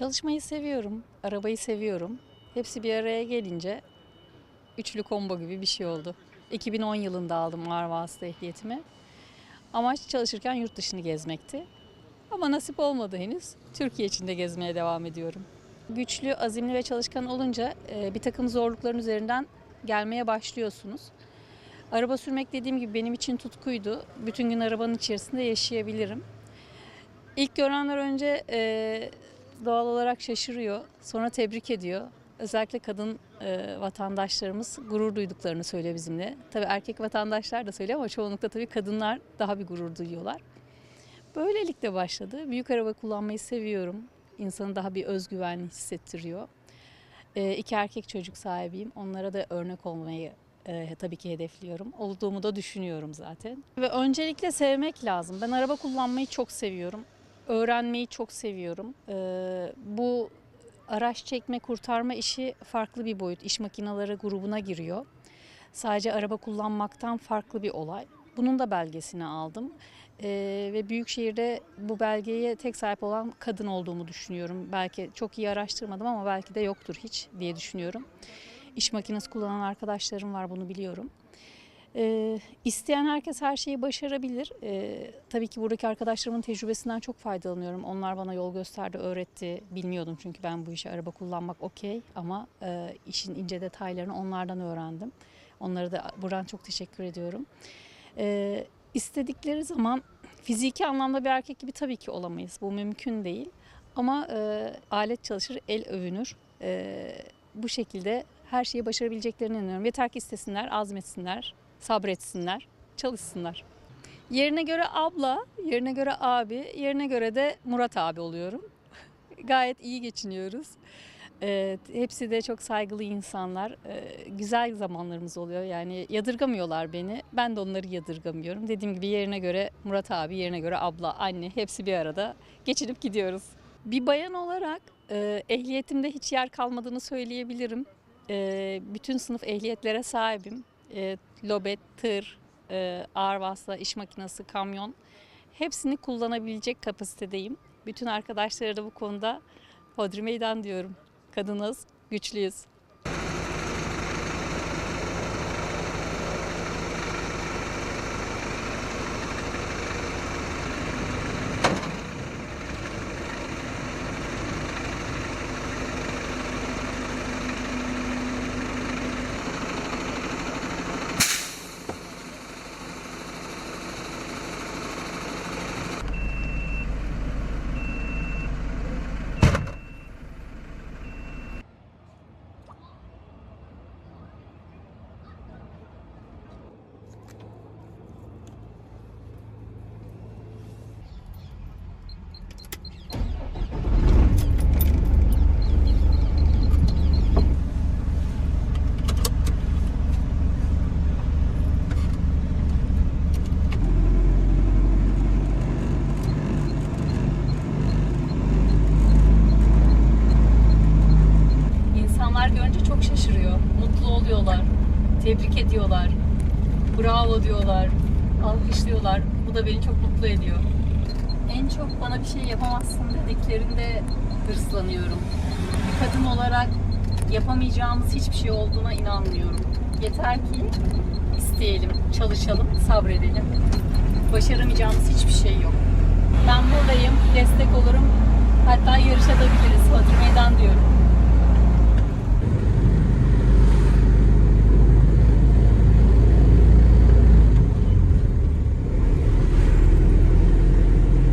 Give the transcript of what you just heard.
Çalışmayı seviyorum, arabayı seviyorum. Hepsi bir araya gelince üçlü combo gibi bir şey oldu. 2010 yılında aldım ağır ehliyetimi. Amaç çalışırken yurt dışını gezmekti. Ama nasip olmadı henüz. Türkiye içinde gezmeye devam ediyorum. Güçlü, azimli ve çalışkan olunca e, bir takım zorlukların üzerinden gelmeye başlıyorsunuz. Araba sürmek dediğim gibi benim için tutkuydu. Bütün gün arabanın içerisinde yaşayabilirim. İlk görenler önce e, doğal olarak şaşırıyor, sonra tebrik ediyor. Özellikle kadın e, vatandaşlarımız gurur duyduklarını söylüyor bizimle. Tabii erkek vatandaşlar da söylüyor ama çoğunlukla tabii kadınlar daha bir gurur duyuyorlar. Böylelikle başladı. Büyük araba kullanmayı seviyorum. İnsanı daha bir özgüvenli hissettiriyor. E, iki erkek çocuk sahibiyim. Onlara da örnek olmayı e, tabii ki hedefliyorum. Olduğumu da düşünüyorum zaten. Ve öncelikle sevmek lazım. Ben araba kullanmayı çok seviyorum. Öğrenmeyi çok seviyorum. E, bu araç çekme kurtarma işi farklı bir boyut. İş makineleri grubuna giriyor. Sadece araba kullanmaktan farklı bir olay. Bunun da belgesini aldım. Ee, ve Büyükşehir'de bu belgeye tek sahip olan kadın olduğumu düşünüyorum. Belki çok iyi araştırmadım ama belki de yoktur hiç diye düşünüyorum. İş makinesi kullanan arkadaşlarım var bunu biliyorum. Ee, isteyen herkes her şeyi başarabilir. Ee, tabii ki buradaki arkadaşlarımın tecrübesinden çok faydalanıyorum. Onlar bana yol gösterdi, öğretti. Bilmiyordum çünkü ben bu işe araba kullanmak okey ama e, işin ince detaylarını onlardan öğrendim. Onlara da buradan çok teşekkür ediyorum. Ee, istedikleri zaman fiziki anlamda bir erkek gibi tabii ki olamayız. Bu mümkün değil. Ama e, alet çalışır, el övünür. E, bu şekilde her şeyi başarabileceklerine inanıyorum. Yeter ki istesinler, azmetsinler, sabretsinler, çalışsınlar. Yerine göre abla, yerine göre abi, yerine göre de Murat abi oluyorum. Gayet iyi geçiniyoruz. Ee, hepsi de çok saygılı insanlar. Ee, güzel zamanlarımız oluyor. Yani yadırgamıyorlar beni. Ben de onları yadırgamıyorum. Dediğim gibi yerine göre Murat abi, yerine göre abla, anne hepsi bir arada geçinip gidiyoruz. Bir bayan olarak e, ehliyetimde hiç yer kalmadığını söyleyebilirim. E, bütün sınıf ehliyetlere sahibim. E, lobet, tır, e, ağır vasıta, iş makinesi, kamyon hepsini kullanabilecek kapasitedeyim. Bütün arkadaşlara da bu konuda hodri meydan diyorum. Kadınız, güçlüyüz. İnsanlar görünce çok şaşırıyor. Mutlu oluyorlar. Tebrik ediyorlar. Bravo diyorlar. Alkışlıyorlar. Bu da beni çok mutlu ediyor. En çok bana bir şey yapamazsın dediklerinde hırslanıyorum. Bir kadın olarak yapamayacağımız hiçbir şey olduğuna inanmıyorum. Yeter ki isteyelim, çalışalım, sabredelim. Başaramayacağımız hiçbir şey yok. Ben buradayım, destek olurum. Hatta yarışabiliriz.